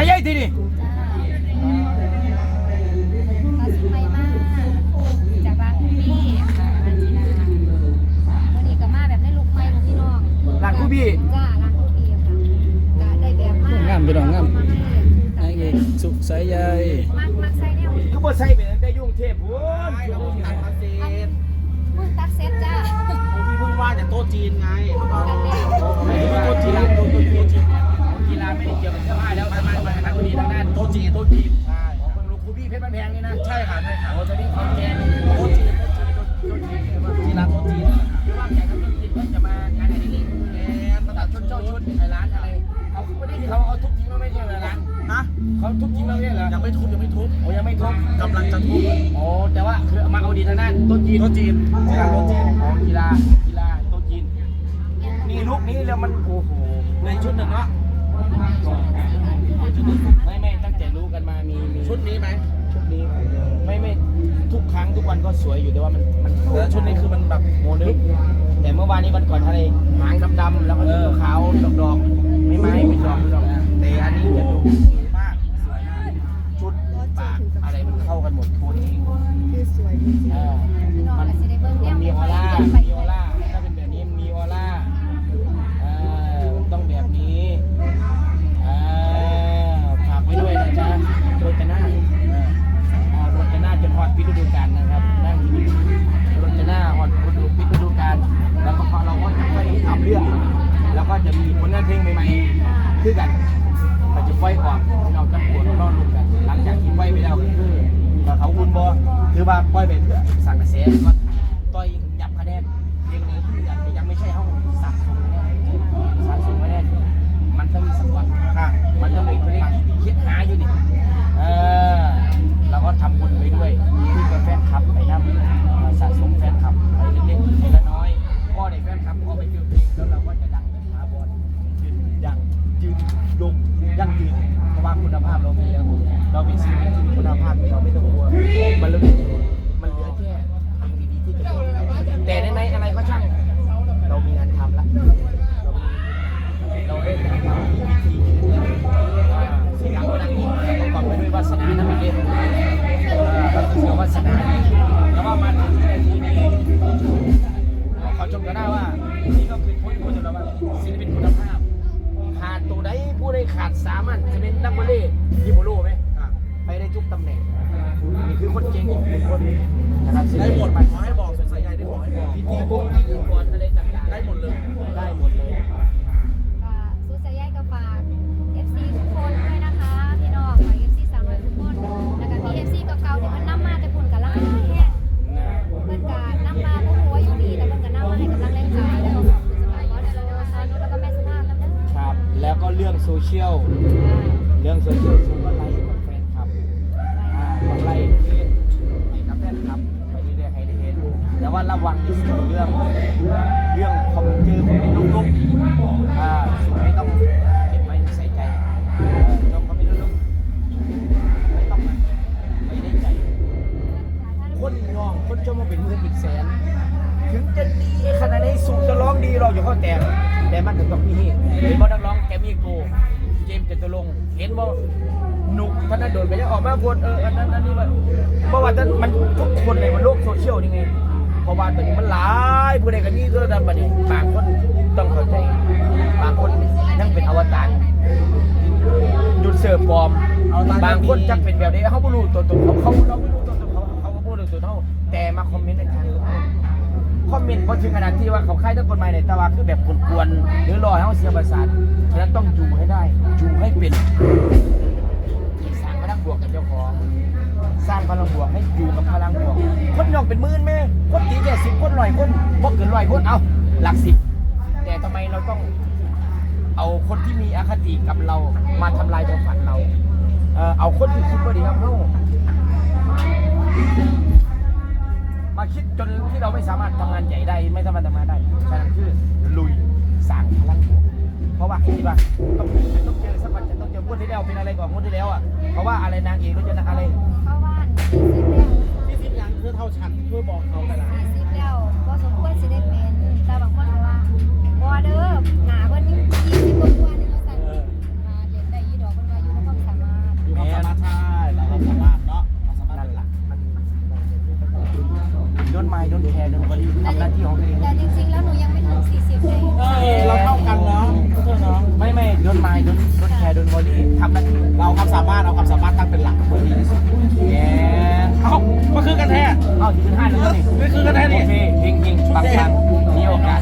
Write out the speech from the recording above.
ส่ใหญ่ทีนี่จ้าตัดสินใจมากจากร้านคุณพี่ค่ะร้านจีนาวันนี้ก็มาแบบได้ลุกใหม่ของพี่น้องร้านคุณพี่จ้าร้านคุณพี่ค่ะก็ได้แบบมากงามพี่น้องงามให้นางเอกสุขสายใยมักมักใส่แนวคือบ่ใส่ไปตั้งแต่ยุ่งเทพพุ่นไม่เราเพิ่งตัดมาเซอันตมึงตัดเซ็ตจ้าพี่เพิ่งว่าแต่โต๊ะจีนไงกันแล้วโต๊ะจีนโต๊ะจีนโต๊ะจีน กีฬาไม่ได้เกี่ยวกับเสื้อผ้าแล้วทำไมมาทางนี้ทางด้านโต๊ะจีนโต๊ะจีนใช่ของเพิ่งรู้ครูพี่เพชรบ้านแพงนี่นะใช่ค่ะใช่ค่ะโอ้ตอนนี้ของแกนโต๊ะจีนโต๊ะจีนโต๊ะจีนกีฬาโต๊ะจีนคือว่าแขกกับโต๊ะจีนก็จะมางานอะไรนี่แอนตัดชุดเจ้าชุดไอ้ร้านอะไรเขาไม่ได้เขาเอาทุบทิ้งแล้วไม่ใช่เหรอร้านนะเขาทุบทิ้งแล้วไม่ใช่เหรอยังไม่ทุบยังไม่ทุบโอ้ยังไม่ทุบกำลังจะทุบโอ้แต่ว่าคือมาเอาดีทางด้านโต๊ะจีนโต๊ะจีนกีฬาโต๊ะจีนของกีฬากีฬาโต๊ะจีนนี่ลูกนี้แล้วมันโอ้โหในชุดหนึ่งเนาะ ไม่ไม่ตั้งแต่รู้กันมามีมีชุดนี้ไหมชุดนี้ไม่ไม่ทุกครั้งทุกวันก็สวยอยู่แต่ว่ามันมันเออชุดนี้คือมันแบบโมเดิร์นแต่เมื่อวานนี้วันก่อนทะเลหางดำๆแล้วก็สีขาวดอกดอกๆไม่ไม้เป็นดอกเป็นดอกแต่อันนี้จะดูดีมากสวยมากชุดปากอะไรมันเข้ากันหมดโทนเองคือสวยเออพี่น้อง จะมีผลงานเพลงใหม่ๆคือกันก็จะปล่ออกพี่น้องจะปวดรอนลุ้นกัน หลังจากที่ปล่อยไปแล้วก็คือเขาอุ่นบ่คือว่าปล่อยไปเพื่อสั่งกระแสว่า ว่าคุณภาพเรามีแล้วเราเป็นศิลปินที่มีคุณภาพเราไม่ต้องกลัวมันเหลือมันเหลือแค่เพลงดีๆที่จะทำแต่ในๆอะไรก็ช่าง เรามีงานทำละเราเราได้ทำพิธีอ่าสิ่งต่างๆประกอบไปด้วยวาสนานะพี่เด่นเราคือเชื่อวาสนาแล้วว่ามันในที่นี้ขอชมกันได้ว่านี่ก็คือพูดพูดถึงแล้วว่าศิลปินคุณภาพขาดตัวใดผู้ใดขาดสามัญจะเป็นนักวอลเล ย์ยิโบโลไหมค่ะไปได้ทุกตำแหน่งนี่คือคนเก่งอีกหนึ่งคนนะครับได้หมดขอให้บอกสงสัยใหญ่ได้ขอให้บอกพิธีกงพิธีกรอะไรต่างๆได้หมดเลยได้หมดเลยก็สู้ใจแยกกับฝาก FC ทุกคนด้วยนะคะ พี่น้องฝาก FC สาวน้อยทุกคน แล้วก็มี FC เก่าๆที่มันนำมาแต่ผลกับล่าแห้งเพิ่นก็นำมาบ่หัวอยู่ดีแต่เพิ่นก็นำมาให้กำลังแรงใจแล้วก็ขอบคุณสำหรับว่าเดี๋ยวเราจะแล้วก็แม่สุภาพนำเด้อครับ แล้วก็เรื่องโซเชียล เรื่องโซเชียลซึ่งก็ไล่กับแฟนคลับอ่าก็ไล่เฟซให้กับแฟนคลับไปเรื่อยๆให้ได้เห็นแต่ว่าระวังที่สุดเรื่องเรื่องคอมเจอคอมเมนต์ลุกๆอ่าสุดไม่ต้องเก็บไว้ใส่ใจเออต้องคอมเมนต์ลุกๆไม่ต้องไม่ได้ใจ คนยองคนชมาเป็นเพื่อนเป็นแสน ถึงจะดีขนาดไหนสูงจะร้องดีหรออยู่ข้อแต่แต่มันถึงต้องมีเหตุเห็นบ่นักร้องแกมีโกเจมส์จตุรงค์เห็นบ่หนุกพนันโดนไปยังออกมาพูดเอออันนั้นอันนี้มันเพราะว่าแต่มันทุกคนในมันโลกโซเชียลนี่ไงเพราะว่าตอนนี้มันหลายผู้ใดกันนี่ก็ทำบัดนี้บางคนต้องเข้าใจบางคนยังเป็นอวตารหยุดเสิร์ฟปลอมบางคนจักเป็นแบบนี้เขาไม่รู้ตัวตนเขาเขาเราไม่รู้ตัวตนเขาเขาก็พูดตัวตนเขาแต่มาคอมเมนต์ในทางลบคอมเมนต์พอถึงขนาดที่ว่าเขาค่ายทั้งคนใหม่ในตะวันคือแบบกวนๆหรือรอให้เขาเสียประสาทฉะนั้นต้องจูให้ได้ หลักสิบแต่ทำไมเราต้องเอาคนที่มีอคติกับเรามาทำลายความฝันเรา เอ่อเอาคนที่คิดว่าดีครับเขามาคิดจนที่เราไม่สามารถทำงานใหญ่ได้ไม่สามารถทำงานได้ฉะนั้นคือลุยสร้างพลังบวกเพราะว่าคิดว่าต้องฉันต้องเจอสักวันฉันต้องเจองวดที่แล้วเป็นอะไรก่อนงวดที่แล้วอะเพราะว่าอะไรนางเอกรู้จะนางอะไรเข้าบ้าน40แล้วที่สิบอย่างคือเท่าฉันช่วยบอกเขาไปละ40แล้วบ่สมควรสิได้เป็น แต่บางคนบอกว่าบอเด้อหนาเพิ่นนี่ยี่สิบกว่าตัวนึงแล้วสั่นมาเล่นได้ยี่ดอกเนว่าอยู่ในควสามารถยู่คใช่ควสามารเนาะนั่นละมันไม้ย้นแคร์ย้นบริทำหน้าที่ของเแต่จริงๆแล้วหนูยังไม่ถึงสี่สิบเออเราเท่ากันเนาะไม่ไม่ย้นไม้ย้นแคร์ย้นบริทำหน้าเราความสามารถเราความสามารถตั้งเป็นหลักบริที่สุดแย้ เอ้ามัคือกันแท้เอ้าถึงห้าแล้วนี่มัคือกันแท้นี่ โอเคยิงยิงปังปังมีโอกาส